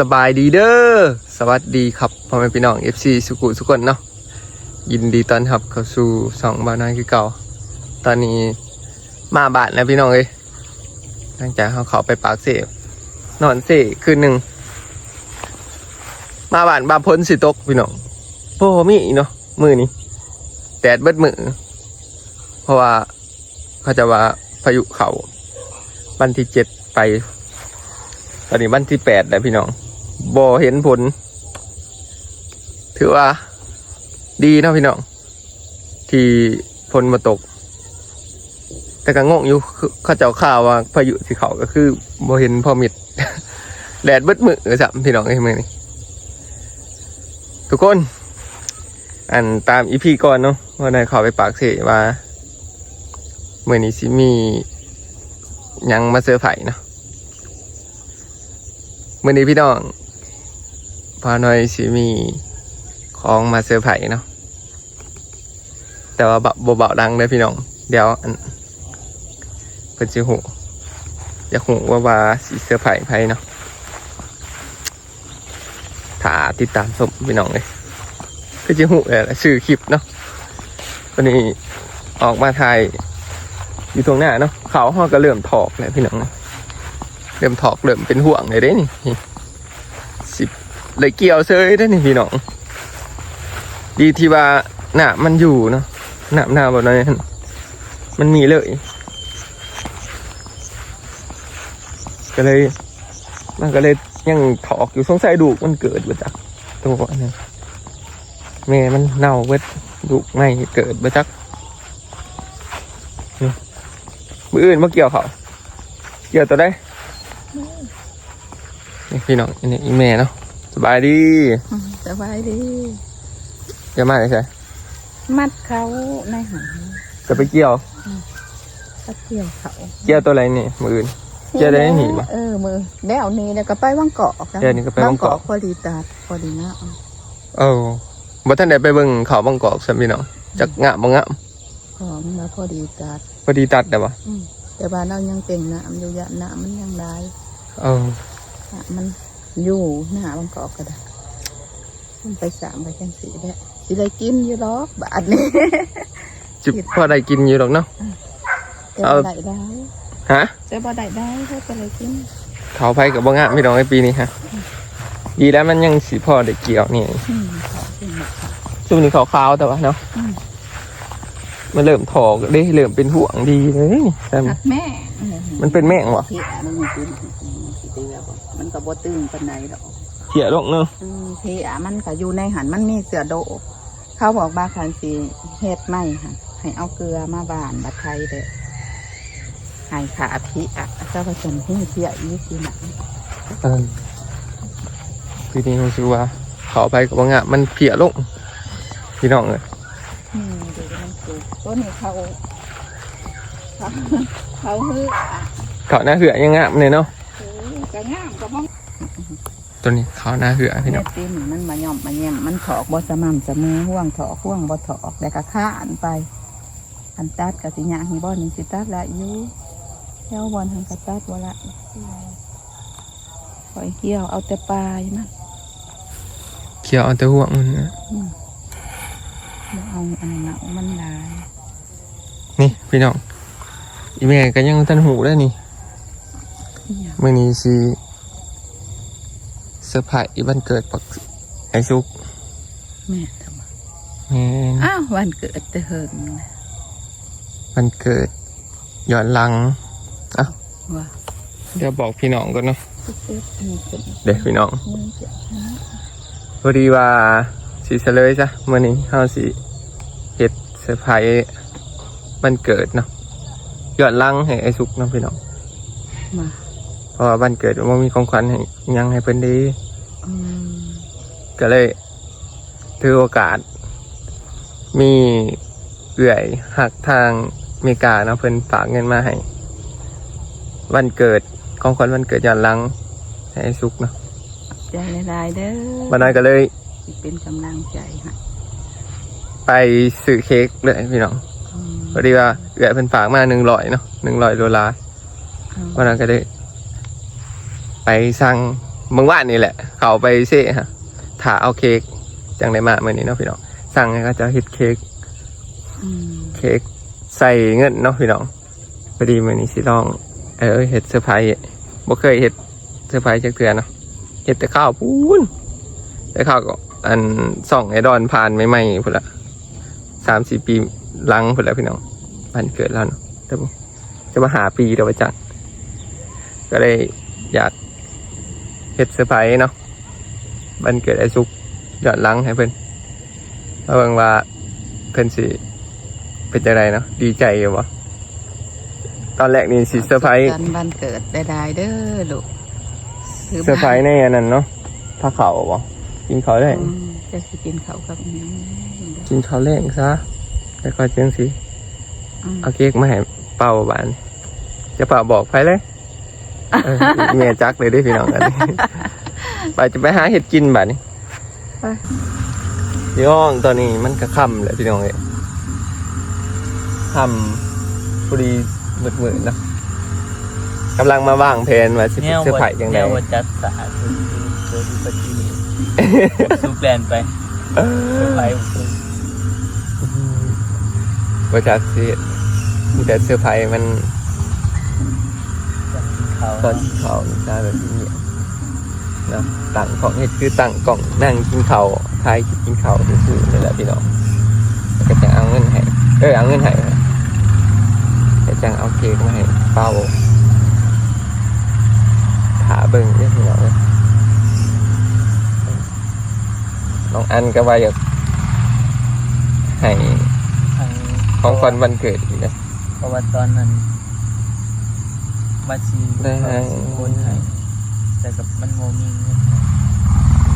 สบายดีเด้อสวัสดีครับพ่อแม่พี่น้อง FC สุกุสุกคนเนาะยินดีต้อนรับเข้าสู่สองบ้านนายคือเก่า ตอนนี้มาบ้านแล้วพี่น้องเอ้ยหลังจากเขาเขาไปปากเสพนอนเสคืนหนึ่งมาบ้านบาพ้นสิตกพี่น้องโอ้มีอีกเนาะมือนี้แดดเบิดมือเพราะว่าเขาจะว่าพายุเขาวันที่เจ็ดไปตอนนี้วันที่แปดแล้วพี่น้อง บ่เห็นผล ถือว่า ดีนะพี่น้อง ที่ฝนมาตก แต่ก็งงอยู่เขาเจ้าข่าวว่าพายุสิเขาก็คือบ่เห็นพอมิดแดดเบิดมือสัมพี่น้องไอ้ยมือนี้ทุกคน อันตามอีพีก่อนเนาะว่าได้ขอไปปากเสว่ามือนี้สิมียังมาเซอร์ไพรส์เนาะเมื่อนี้พี่น้อง พาหน่อยสิมีของมาเซอร์ไพรส์เนาะแต่ว่าเบาเบาๆดังเลยพี่น้อง เดี๋ยวเพิ่นสิหูอยากหูว่าว่าสิเซอร์ไพรส์ไผเนาะถ้าติดตามชมพี่น้องเลยก็จะหูเลยชื่อคลิปเนาะวันนี้ออกมาถ่ายอยู่ตรงหน้าเนาะเขาห้อก็เริ่มถอกแล้วพี่น้องเริ่มถอกเริ่มเป็นห่วงเลยเด้นี่สิบ เลยเกี่ยวเซยได้นี่พี่น้องดีที่ว่าหนามันอยู่เนาะหนาหนาแบบนั้นมันมีเลย ก็เลย มันก็เลยยังถอกอยู่สงสัยดูกมันเกิดมาจากตัวนึงแม่มันเน่าเวดดูกไม่เกิดมาจากนี่มืออื่นมาเกี่ยวเขาเกี่ยวตัวได้พี่น้องอันนี้อีเมลเนาะ สบายดีอืมสบายดีจะมาใช่มัดเขาในหางจะไปเกี่ยวตะเกียวเขาเกี่ยวตัวอะไรนี่มืออื่นเกี่ยวได้หนีปะเออมือแล้วนี่แล้วก็ไปวังเกาะกันเดี๋ยวนี้ก็ไปวังเกาะพอดีตัดพอดีนะเออบ่ท่านได้ไปเบิ่งเขาบางกอกสัมพี่น้องจักงะบ่งะพอมันมาพอดีตัดพอดีตัดได้ปะอืมแต่ว่าเรายังเป็นน้ำอยู่ยะน้ำมันยังได้เออน้ำมัน อยู่หน้าวังเกาะก็ได้มันไปสามไปจังสีได้สิได้กินอยู่หรอกบาทนี้จิบพอได้กินอยู่หรอกเนาะแต่เอาบ่ได้ได้ฮะแต่บ่ได้ได้เขาก็เลยกินเขาไปกับบ่งะพี่น้องในปีนี้ฮะดีแล้วมันยังสิพอได้เกี่ยวนี่อืมเขากินหมดค่ะช่วงนี้ขาวๆแต่ว่าเนาะอืมมันเริ่มถอกได้เริ่มเป็นห่วงดีเลยนี่แต่หักแม่ มันเป็นแม่งวะ เพียมันมีตื้นเตือบ่มันก็บ่ตื้นปานใดดอกเกี่ยวลงเนาะอืมเพียมันก็อยู่ในหันมันมีเสือโดกเขาบอกบาคันสิเฮ็ดไม่ค่ะให้เอาเกลือมาบานบัดไทยเด้อให้ขาพิอะเจ้าก็จนที่เพียอีกทีหนังเออปีนี้รู้สึกว่าเขาไปกับบ่งะมันเพียลงพี่น้องเลยอืมเดี๋ยวมันสุกต้นนี้เขาเขาเขาเฮืออะเขาหน้าเหือยังงามเลยเนาะเออ กระงามก็บ้องตัวนี้เขาหน้าเหือพี่น้เม็องดตีนมันมาย่อมมาแย่มมันถอกบ่สม่ำเสมอห่วงถอกห่วงบ่ถอกแล้วก็ข้านไปอันตัดกับสิยางบ่อนี่สิตัดละอยู่เที่ยวบอลทางกระตัดบ่ละปล่อยเกี่ยวเอาแต่ปลายมันเขียวเอาแต่ห่วงมันนะอืมบ่เอาอันเหงามันลาย นี่พี่น้องอีแม่ก็ยังทันหูได้นี่อิหยัง มื่อนี้สิเซอร์ไพรส์วันเกิดปักไอซุกแม่ทำไมแม่นอ้าววันเกิดแต่เฮิงนะวันเกิดย้อนหลังว่าเดี๋ยวบอกพี่น้องก่อนเนาะเกิดมีเป็นเดี๋ยวพี่น้องเงินเจ็ดนะพอดีว่าสิเฉลยจ้ะมื่อนี้เฮาสิเฮ็ดเซอร์ไพรส์วันเกิดเนาะย้อนหลังให้ไอซุกเนาะพี่น้องมาเพ ราะว่าวันเกิดว่ามีของขวัญให้หยังให้เพิ่นดี อืมก็เลยถือโอกาส มีเอื่อยหักทางอเมริกาเนาะเพิ่นฝากเงินมาให้วันเกิดของขวัญวันเกิดย้อนหลังให้ไอ้สุกเนาะใจหลายๆเด้อวันนั้นก็เลยสิเป็นกำลังใจให้ไปซื้อเค้กเลยพี่น้องอืมพอดีว่าเอื่อยเพิ่นฝากมาหนึ่งร้อยเนาะหนึ่งร้อยดอลลาร์วันนั้นก็เลย ไปสั่งเมื่อวานนี่แหละ เขาไปเซ่ฮะถ่าเอาเค้กจังได้มาเมื่อนี้เนาะพี่น้องสั่งให้เขาเจะเฮ็ดเค้กอืมเค้กใส่เงินเนาะพี่น้องพอดีมื่อนี้สิลองเออเฮ็ดเซอร์ไพรส์บ่เคยเฮ็ดเซอร์ไพรส์จักเทื่อเนาะเฮ็ดแต่ข้าวปูนแต่ข้าวก็อันส่องไอดอนผ่านใหม่ๆพุ่นละสามสี่ปีหลังพุ่นละพี่น้องมันเกิดแล้วเนาะแต่บ่จะมาหาปีเดียวไปจังก็เลยอยากเฮ็ดเซอร์ไพรส์เนาะบันเกิดไอ้ซุกยอดหลังให้เพิ่นมาเบิ่งว่าเพิ่นสิเป็นจังไรเนาะดีใจอยู่วะตอนแรกนี่สิเซอร์ไพรส์กันวันเกิดได้ๆเด้อลูกถือเซอร์ไพรส์ในอันนั้นเนาะผ้าขาวบ่กินข้าวแรงอืมจะสิกินเขาวกับอิหยังกินข้าวแรงซะแล้วก็จังสิอืมเอาเค้กมาให้เป่าบาน จะเป่าบอกไปเลย เออเมียจักเลยเด้วยพี่น้องกันไปจะไปหาเห็ดกินบัดนี้ไปพี่น้องตอนนี้มันก็ค่ำแล้วพี่น้องเอ้ยค่ำพอดีมืดๆเนาะกำลังมาวางแผนว่าสิแนวเซอร์ไพรส์ยังไงแนวว่าจัดสาธุโดยที่ปฏิสุแปลนไปเซอร์ไพรส์ผมว่าจะสิมีแต่เสื้อร์ไผ่มัน เขาตอนเขาจะแบบนี้เนาะตั้งของเฮ็ดคือตั้งกล่องนั่งกินข้าวทายกินข้าวซื่อๆนี่แหละพี่น้องแล้วก็จะเอาเงินให้เออเอาเงินให้แต่จังเอาเค้กมาให้เป้าขาเบิ่งเนี่ยพี่น้องเอ้ยน้องอันก็ว่าอยากให้ทางของขวัญวันเกิดอีกนะเพราะว่าตอนนั้น บัญชีได้ให้โอนให้แต่กับมันโมมีเงินให้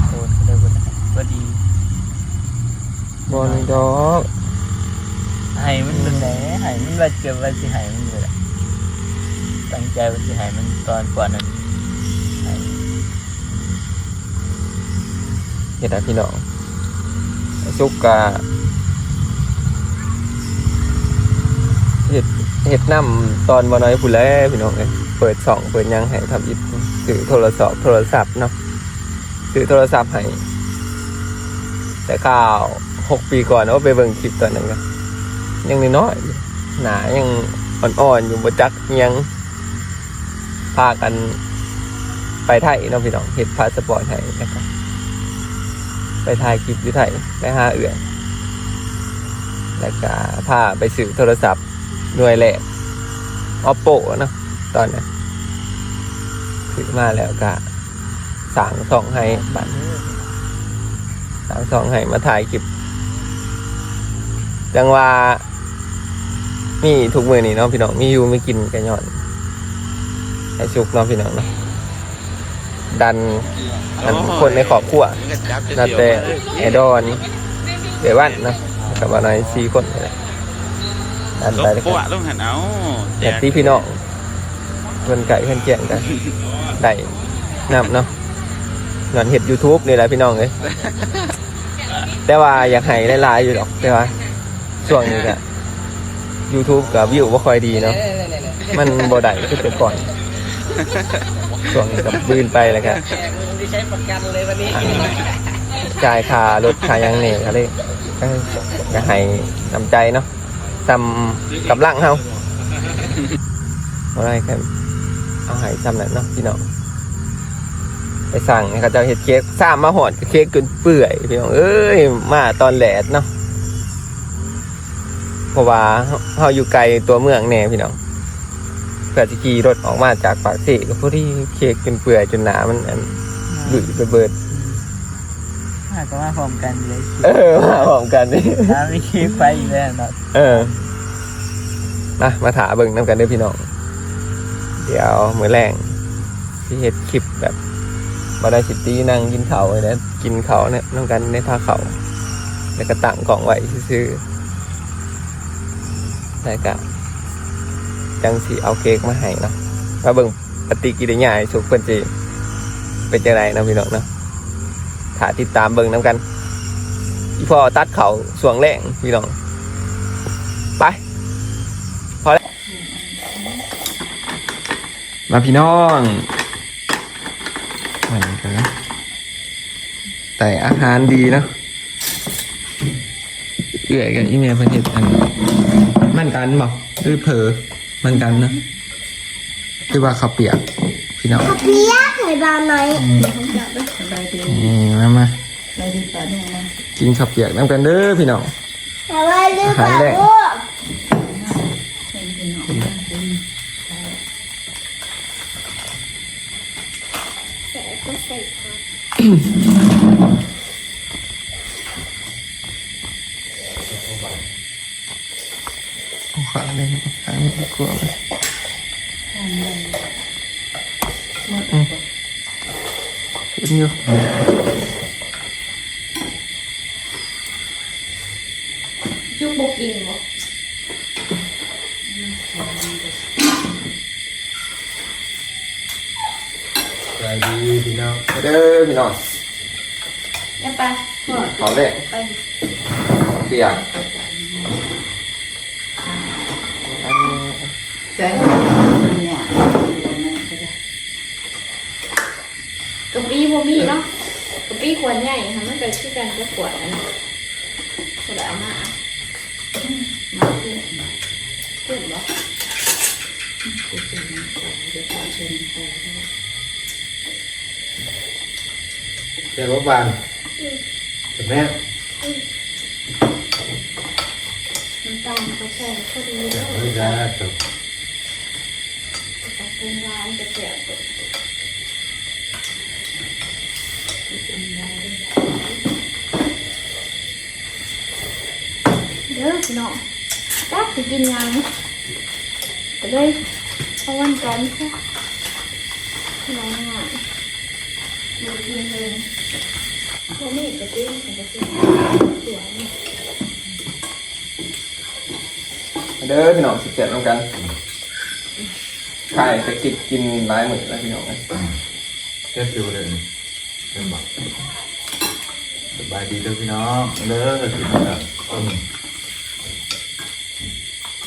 โอนก็ได้บ่ได้บ่ดีบอลดอกให้มันเป็นไหนให้มันว่าเกิดว่าสิให้มันเลยล่ะตั้งใจว่าสิให้มันตอนกว่านั้นให้เห็ดอะพี่น้องซุกกะเห็ด เห็ดน้ำตอนบ่น้อยผู้แลพี่น้องเอ้ยเปิดสองเปิดยังให้ทำอิดถือโทรศัพท์โทรศัพท์เนาะถือโทรศัพท์ให้แต่ข้าวหกปีก่อนว่าไปเบิ่งคลิปตอนนั้นก็ยังน้อยๆอยหนายังอ่อนๆอยู่บ่จักยังพากันไปไทยเนาะพี่น้องเห็ดพาสปอร์ตให้นะครับไปถ่ายคลิปอยู่ไทยไปหาเอื่อยแล้วก็พาไปซื้อโทรศัพท์ หน่วยแรก oppo เนาะตอนนั้นซื้อมาแล้วก็สั่งส่องให้บัตรสั่งส่องให้มาถ่ายคลิปจังว่ามีทุกมือนี่เนาะพี่น้องมีอยู่ไม่กินกันย้อนไอชุกเนาะพี่น้องเนาะดันอันคนในครอบครัวนาแต่ไอดอนเดวันนะกับอะไรสี่คนนี่แหละ อันลไปบเลยปวดลงหันเอาแต่ที่พี่น้องเพื่อนไก่เพื่อนเกี่ยงกันได้นำเนาะงานเห็ด YouTube นี่แหละพี่น้องเลยแต่ว่าอยากให้หลายๆอยู่หรอกแต่ว่าช่วงนี้ก็ YouTube กับวิวว่าค่อยดีเนาะมันบ่ได้ขึ้นแต่ก่อนช่วงนี้กับบืนไปแล้วครับใช้ประกันเลยวันนี้ จ่ายค่ารถค่าหยังเนี่ยก็เลยก็อยากให้นำใจเนาะ จำกับลังเฮาอะไรกันเอาให้จำนั้นเนาะพี่น้องไปสั่งให้เขาเจะเห็ดเค้กสร้างมาหอดเค้กจนเปื่อยพี่น้องเอ้ยมาตอนแหลดเนาะเพราะว่าเฮาอยู่ไกลตัวเมืองแน่พี่น้องเพื่อจะขี่รถออกมาจากปากเสก็พอดีเค้กจนเปื่อยจนหนามันอันบุยระเบิด หากว่าพร้อมกันเลยเออมาพร้อมกันนี่ถ้าไม่คิดไปอีกแล้วเนาะเออมามาถาเบิ่งน้ำกันเด้อพี่น้องเดี๋ยวมื้อแรงที่เฮ็ดคลิปแบบบาได้สิตี้นั่งกินเขาวเลยนะกินเขาวเนี่ยน้ำกันในผ้าเขาวแล้วก็ตั้งกล่องไว้ซื้อๆแล้วก็จังสีเอาเค้กมาให้เนาะมาเบิ่งปฏิกิริยาให้สุกเพิ่นสิเป็นจังไดเนาะพี่น้องเนาะ ถ้าติดตามเบิ่งน้ำกันอีพอตัดเขาส่วงแรงพี่น้อง ไป พอแล้ว มาพี่น้องเหมือนกันนะแต่อาหารดีเนาะเอื่อยกันอีเมลประเทศอัน มันกันบอกหรือเผลอมันกันนะคือว่าเขาวเปียกพี่น้องเปียกไข่บานหน่อยส บายดีนี่มามาสบายดีป่ะลูกนะกินข้าวเปียกน้ำกันเด้อพี่น้องแต่ว่าลืมอาหารแรกลูกเอาขาเลยขาไม่กลัวเลยอืมเห็ นอยู่จุกบกินบ่สวัสดีพี่น้องเด้อพี่น้องอย่าไปเขาแรกไปเปียกใจเนี่ย กะปิ บ่มีเนาะกะปิขวดใหญ่ค่ะมันก็คือกันกับขวดอันนั้นขวดเอามามาขึ้นขึ้นบ่เดี๋ยวรถบานจะแม่น้ำตาลเขาใส่พอดีแล้วไม่ได้จบกับปรุงร้านจะแซ่บก ด้อพี่น้องจักสิกินหยังก็เลยเอาวันกันซะน้องงานดูกินเลยพวกนี้จะกินจะกินสวยนี่เด้อพี่น้องสิเจ็ดน้ำกันขายจะกินกินหลายมื้อแล้วพี่น้องนะเช็ดอยู่เลยเริ่มบอกสบายดีเด้อพี่น้องเด้อกินแบบต้ม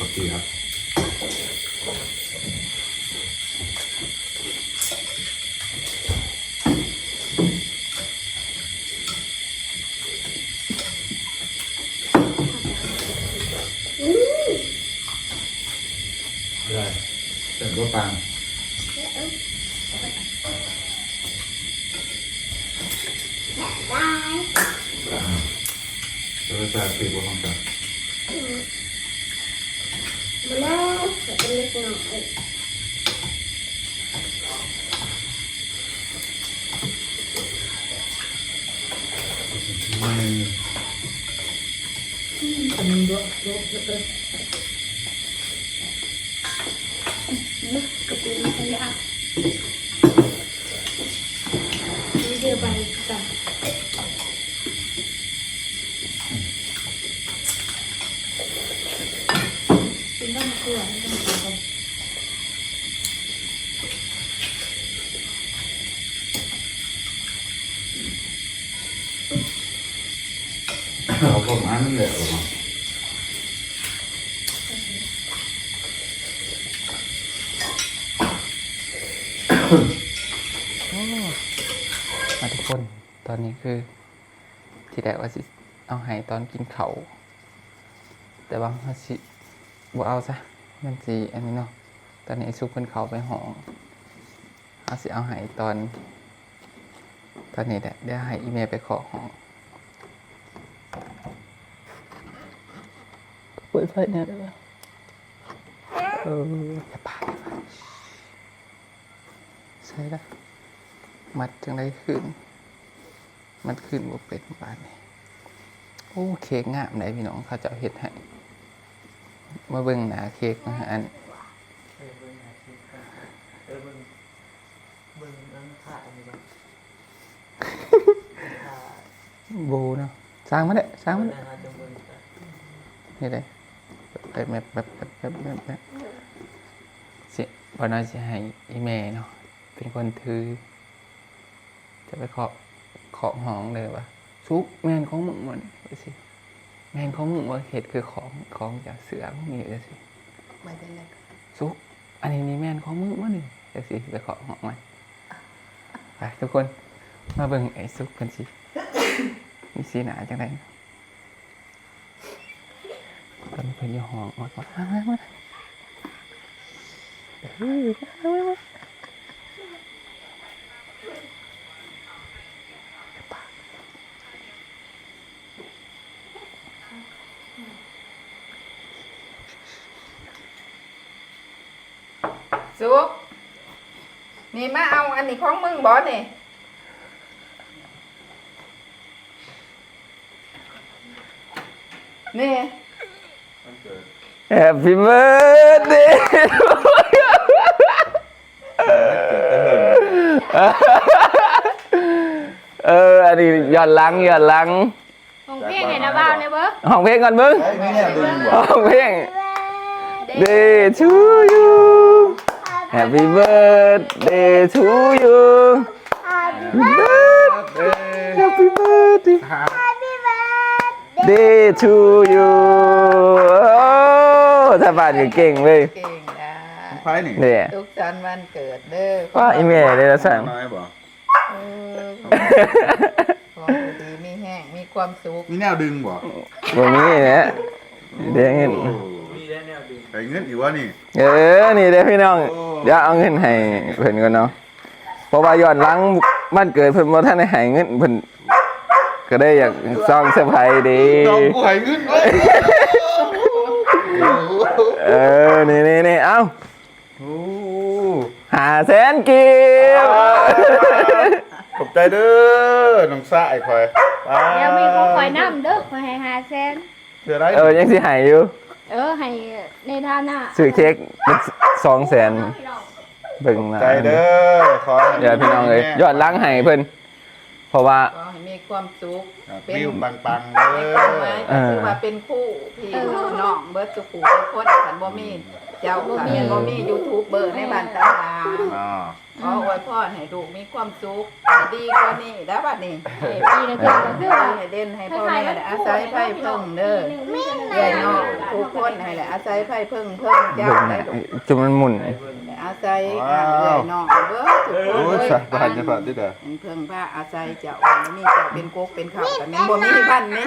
ขอบคุณครับ ได้เสร็จรถบานได้รถบานคื อบุของจับมาแล้วจะเป็นเล็กน้อย ไม่ กระปุกขยะนี่เดี๋ยวไปกันกินบ้างกลัวไม่ต้องกินกัน เอาผมอันนั้นแหละออกมา มาทุก คน ตอนนี้คือ ที่แรกว่าสิ เอาให้ตอนกินเขา แต่ว่าเขาสิบ่เอาซะ มันสิอันนี้เนาะ ตอนนี้ซุปเพิ่นเขาไปห้องเขาสิเอาให้ตอน ตอนนี้แหละเดี๋ยวให้อีเมลไปขอห้องเปิดไฟเนี่ยได้ปะเอออย่าปาอย่าปาดใช่ละมัดจังไรขึ้น มันขึ้นบ่เป็นบานนี่โอ้เค้กงามไหนพี่น้องเขาจะเอาเฮ็ดให้มาเบิ่งหนาเค้กนะฮะอันเออเบิ่งหาคลิปก่อนเออเบิ่งเบิ่งน้าอันนี้ก่อนขาโบเนาะสร้างมาเด้สร้างมามันเด้นี่เลยแบบแบบแบบแบบแบบแบบแบบสิบอน้อยสิให้อีเมเนาะเป็นคนถือ จะไปเคาะเคาะห้องเลยว่าซุกแมนของมึงมันไปสิแมนของมึงว่าเห็ดคือของของจากเสือมึงนี่เลยสิมาได้เลยซุกอันนี้นี่แมนของมึงมั้งนี่จังสิไปเคาะห้องมันไปทุกคนมาเบิ่งไอ้ซุกกันสิมีสีหนาจังไดตอนนี้เพิ่นอยู่ห้องมาก่อนมามามาเฮ้ยมามามา สุก นี่มาเอาอันนี้ของมึงบอสนี่นี่แฮปปี้เบิร์ดเดย์เออ อันนี้ย้อนหลังย้อนหลังของเพียงไหนนะบ้าวเนี่ยเบ้อห้องเพลงก่อนมึงไอ้ไม่แน่ดึงบ่ห้องเพลง Day to you Happy birthday to you Happy birthday Day to you โอ้ถ้าบ้านก็เก่งเว้ยเก่งนะไฟนี่เนี่ยทุกสันต์วันเกิดเด้อว่าอีเมลเลยนะสั่งน้อยบ่เออขอให้ดีมีแห้งมีความสุขมีแนวดึงบ่บ่มีเนี่ยเดี๋ยวเงินโอ้มีได้แนวดึงไปเงินอีกว่านี่ เออ นี่เด้อพี่น้อง เดี๋ยวเอาเงินให้เพิ่นก่อนเนาะเพราะว่าย้อนหลังบ้านเกิดเพิ่นบ่ทันได้ให้เงินเพิ่นก็ได้อยากซองเซอร์ไพรส์ดีน้องกูให้เงินเว้ยเออนี่นี่นี่เอ้าโอ้หาแสนกีบขอบใจเด้อน้องซ่าไอ้คอยเดี๋ยวมีของคอยน้ำเด้อคอยให้หาแสนเสือไรเออยังสิให้อยู่ เออให้ในฐานะซื้อเค้กเป็นสองแสนเบิ่งนะใจเด้อขอให้ เดี๋ยวพี่น้องเอ้ยย้อนหลังให้เพิ่น เพราะว่า ขอให้มีความสุขเป็นวิวปังๆเด้ในอความหมายเอก็อคือว่าเป็นคู่พี่น้องเบิร์ดสุขุทุกคนขันบ่มีเจ้าขันบ่มียูทูบเบอร์ในบ้านตาลาอ๋อขออวยพรให้ลูกมีความสุขให้ดีกว่านี้แล้วบัดนี้ให้ปีละเทื่อก็คือว่าให้เด่นให้พ่อแม่ได้อาศัยไพ่เพิ่งเด้อไม่ใช่ใหญ่น้องทุกคนให้ได้อาศัยไพ่เพิ่งเพิ่งเจ้าเบิ่งได้นะลูกจนมันหมุนได้ อาศัยอ่าใหญ่น้องเบิร์ดทุกคนโอ้ยเลยสาบานจะผ่านได้เด้อเป็นเพิ่งพระอาศัยเจ้าอันนี้เจ้าเป็นกกเป็นข้าวแต่แม่นบ่มีบ้านนี้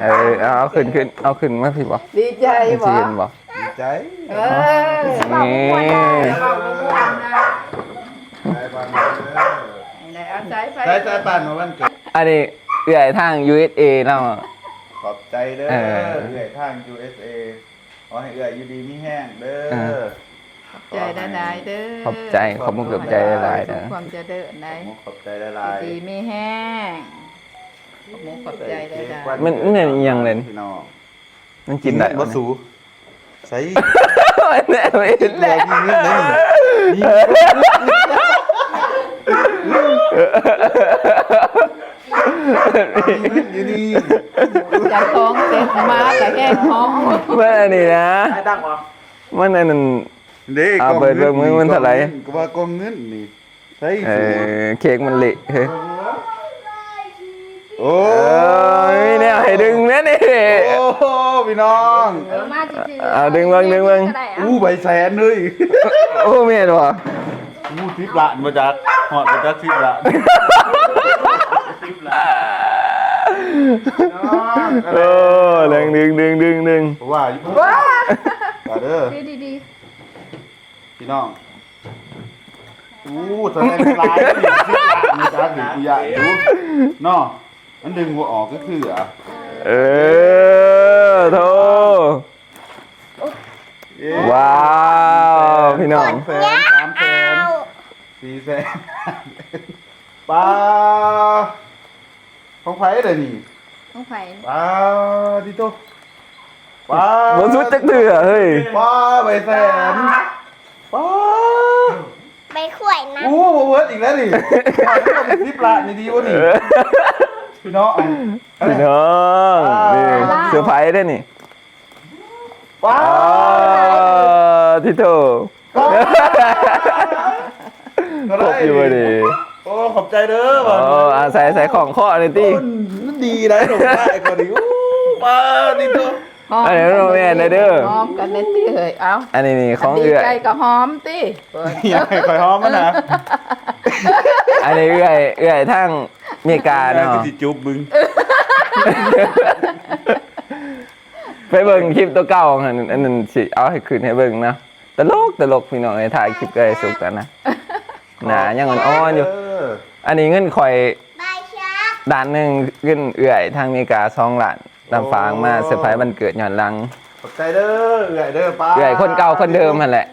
เออเอาเอาขึ้นขึ้นเอาขึ้นมาพี่บ่ดีใจมันบ่สิเห็นบ่ดีใจเออนี่เอาบ่ม่วนนะใจปานเด้อให้ได้อาศัยไพ่ใจใจปานมาวันเกิดอันนี้เอื้อยทาง USA เนาะขอบใจเด้อเออเอื้อยทาง USA ขอให้เอื้อยอยู่ดีมีแห้งเด้เอออใจได้ได้เด้อขอบใจขอบมุกขอบใจหลายๆทุนะกความเจะเดินได้ขอบใจหลายๆดีมีแห้งขอบมุกขอบใจได้ได้มันมันเป็นอิหยังเลย พี่น้องมันกินได้บ่สูใส่แน่ไม่เห็นแรแล้วกยิงเงินเลยยิงเงินอยู่นี่ใจท้องเต็มมาแต่แห้งท้อง มันอันนี้นะ ให้ตั้งวะมันอันนั้น เด็กเอาเปิดเบิ่งมือมันเท่าไหร่ก็ว่ากองเงินนี่ใส่เออเค้กมันเละเฮ้ยโอ้เอ้ยเนี่ยให้ดึงนะนี่โอ้พี่น้องเออมาจริงเอาดึงเบิ่งดึงเบิ่งก็ได้อะอู้ใบแสนเลยโอ้เมียดวะอู้ทิพย์ละมาจากหอดมาจากทิพย์ละโอ้ดึงดึงดึงดึงดึงเพราะว่าอยู่มาเด้อดีดีดี พี่น้องอู้แสดงเป็นลายนี่ทิพย์ละมาจากหนึ่งกูอยากดูเนาะมันดึงหัวออกก็คืออะเออโธ่เอ๊ะว้าวพี่น้องสแสนสามแสนสี่แสนป้าของไผ่เลยนี่ต้องไผ่ป้าดิโตป้าบนสุดจักเถื่อเฮ้ยป้าใบแสน ป้าไปขวยนะอู้เวิร์ดอีกแล้วนี่ป้าที่เป็นทิปละนี่ดีวะนี่พี่น้องอันพี่นี้น้องนี่เซอร์ไพรส์ได้นี่ป้าอ๋อที่โถก็ครบอยู่พอดีโอ้ขอบใจเด้อโอ้อาศัยใส่ของข้อเลยตีตี้ มันดีได้หนุ่มได้ก็ดีอู้ป้าดิโต หอมอันนี้โรแมนเด้อหอมกันเน้นที่เลยเอ้าอันนี้นี่ของดีเอื้อยใจก็หอมติเปิดอยากให้คอยหอมมันนะอันนี้เอื้อยเอื้อยทางอเมริกาเนาะกูสิจุบมึงไปเบิ่งคลิปตัวเก่าอันนั้นอันนั้นสิเอาให้คืนให้เบิ่งนะตลกตลกพี่น้องไอ้ถ่ายคลิปก็ได้สุกกันนะหนายังอ่อนๆอยู่เอันนี้เงินข่อยบายชักด่านหนึ่งเงินเอื่อยทางอเมริกาสองล้าน ตามฟางมาเซอร์ไพรส์วันเกิดย้อนหลังขอบใจเด้อเอื่อยเด้อป้าเอื่อยคนเก่าคนเดิมมันแหละ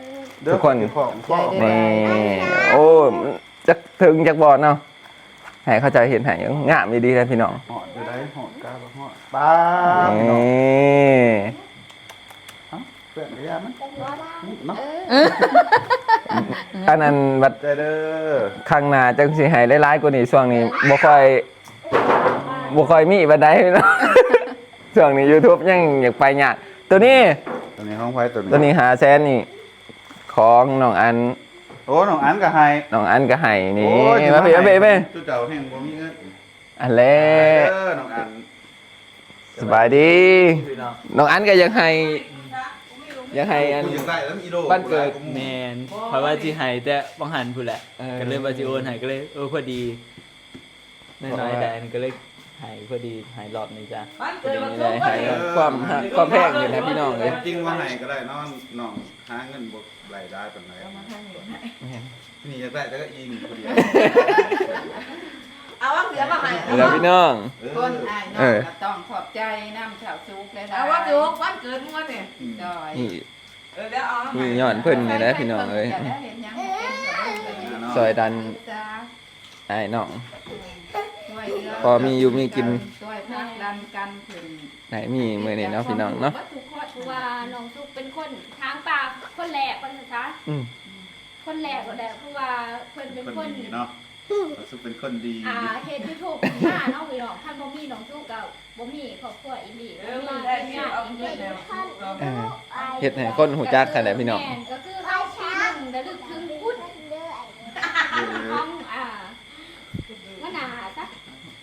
เด้อทุกคน ของพ่อนี่โอ้จักถึงจักบอดเนาะให้เข้าใจเห็นใหายงามดีๆนะพี่น้องหอดจะได้หอดกาบหอดป้านี่เพื่อนระยะมันเนาะอันนั้นบัดใจเด้อข้างหน้าจังสิให้หลายๆกว่านี้ช่วงนี้บ่ค่อยบ่ค่อยมีบันไดเนาะ ช่วงนี้ YouTube ยังอยากไปยากตัวนี้ตัวนี้ห้องไฟตัวนี้ตัวนี้หาแสนนี่ ของน้องอัน โอ้น้องอันกับไฮน้องอันก็ให้นี่โอ้ยมาเพ่มาเพ่มาเพ่จุเจ้าแห่งบ่มีเงินอันแรเอกอน้องอันสบายดีพี่น้องน้องอันก็ยังให้ยังให้อัน กูยังได้แล้วอีโดบ้านเกิด แมนเพราะว่าสิให้แต่บังหันพู้นแหละเออ ก็เลยว่าสิโอนให้ก็เลยเออพอดีน้อยๆได้ก็เลย ให้พอดีให้รอบนี้จ้ะนี่เลยให้ความความแพงอยู่นะพี่น้องเลยจริงว่าให้ก็ได้น้องน้องหาเงินบ่รายได้ปานใดนี่อยากได้แต่ก็อิงคนเดียวเอาว่าเสือมาให้แล้วพี่น้องเออคนอ้ายน้เอองอก็ต้องขอบใจน้ำชาวซุกเลยนะเอาว่าจุกวันเกิดมึงวะเนี่ยจอยนี่เออเดี๋ยวเอามามีให้ย้อนเพิ่นนี่นะพี่น้องเอ้ยจะได้เห็นยังเป็นซอยดันจ้าไอ้น้องช่วยเหลื พอมีอยู่มีกิน ช่วยพักดันกันถึงไหนมีมือนี่เนาะพี่น้องเนาะวัตถุคอดว่าน้องซุกเป็นคนทางปากคนแหลกคนซะอืมคนแหลกก็แหละเพราะว่าเพิ่นเป็นคนคนดีเนาะรู้สึกเป็นคนดีอ่าเฮ็ดยูทูบหน้าน้องพี่น้องท่านบ่มีน้องซุกก็บ่มีครอบครัวอีหลีเอบ่อมีมันได้ทีมเงินงานเอาอีหเงิลีนแล้วเราเออเฮ็ดให้คนหูจักกันแหละพี่น้อง แม่ก็คือเอาชีนึงระลึกถึงพุทธของอ่าว่าหนาซะ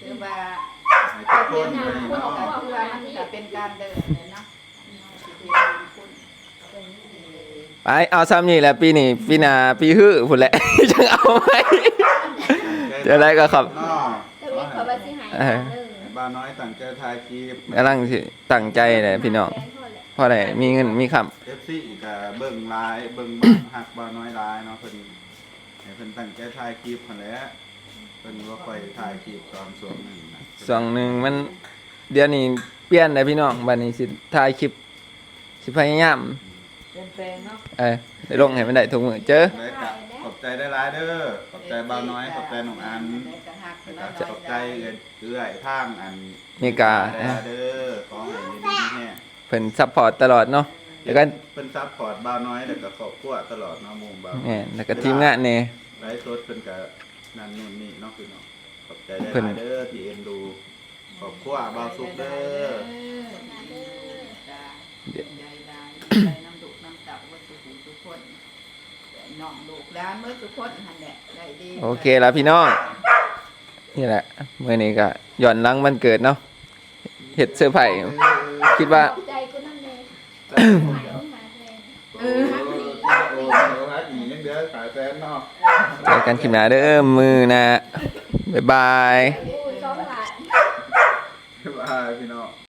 คือ ว่าให้ทุกคนเรียนเลยคุณเนาะก็คือว่ามันจะเป็นการเดินเนาะไปเอาซ้ำนี่แหละปีนี้ปีหนาปีฮื้อพุ่นแหละ จังเอาไหมเดี๋ยวอะไรก็ครับเนาะจะมีขอว่าสิหายเออบ้านน้อยตั้งใจถ่ายคลิป กำลังสิตั้งใจเลยพี่น้องเพราะอะไรมีเงินมีคเอฟซีก็เบิ่งไลน์เบิ่งบ้านฮักบ้านน้อยไลน์เนาะเพิ่นให้เพิ่นตั้งใจถ่ายคลิปหั่นแหละ เพิ่นบ่ค่อยถ่ายคลิปตอนช่วงหนึงนะำส่วนหนึ่งมันเดี๋ยวนี้เปลี่ยนเลยพี่น้องบัดนี้สิถ่ายคลิป สิพยายามเปลี่ยนแปลงเนาะเออได้ลงให้มันได้ทุกมือเจอ ได้กะขอบใจได้หลายเด้อขอบใจบ้านน้อยขอบใจน้องอันแล้วก็ขอบใจเอื้อยทางอันอเมริกาได้เด้อขอให้ดีๆแน่เพิ่นซัพพอร์ตตลอดเนาะแล้วก็เป็นซัพพอร์ตบ้าวน้อยแล้วก็ครอบครัวตลอดเนาะหมู่บ้าวแหม่แล้วก็ทีมงานนี่ไลฟ์สดเพิ่นก็ นั่นนู่นนี่เนาะคือเนาะขอบใจได้เพิ่น หลายเด้อที่เอ็นดูครอบครัวบ่าวสุขเด้อใหญ่ได้ใน้ำดุน้ำเต่าวัตถุทุกคนน้องลูกหลานเมื่อทุกคนหันแหละได้ดีโอเคแล้วพี่น้องนี่แหละมื้อนี้ก็ย้อนหลังวันเกิดเนาะเฮ็ดเสื้อร์ไผ่คิดว่า ใจกูนั่นเลยหายหายเลยโอ้โหฮักหนียังเด้อขายแฟนเนาะ เจอกันคลิปหน้าเด้อมือนะบ๊ายบาย บ๊ายบายพี่น้อง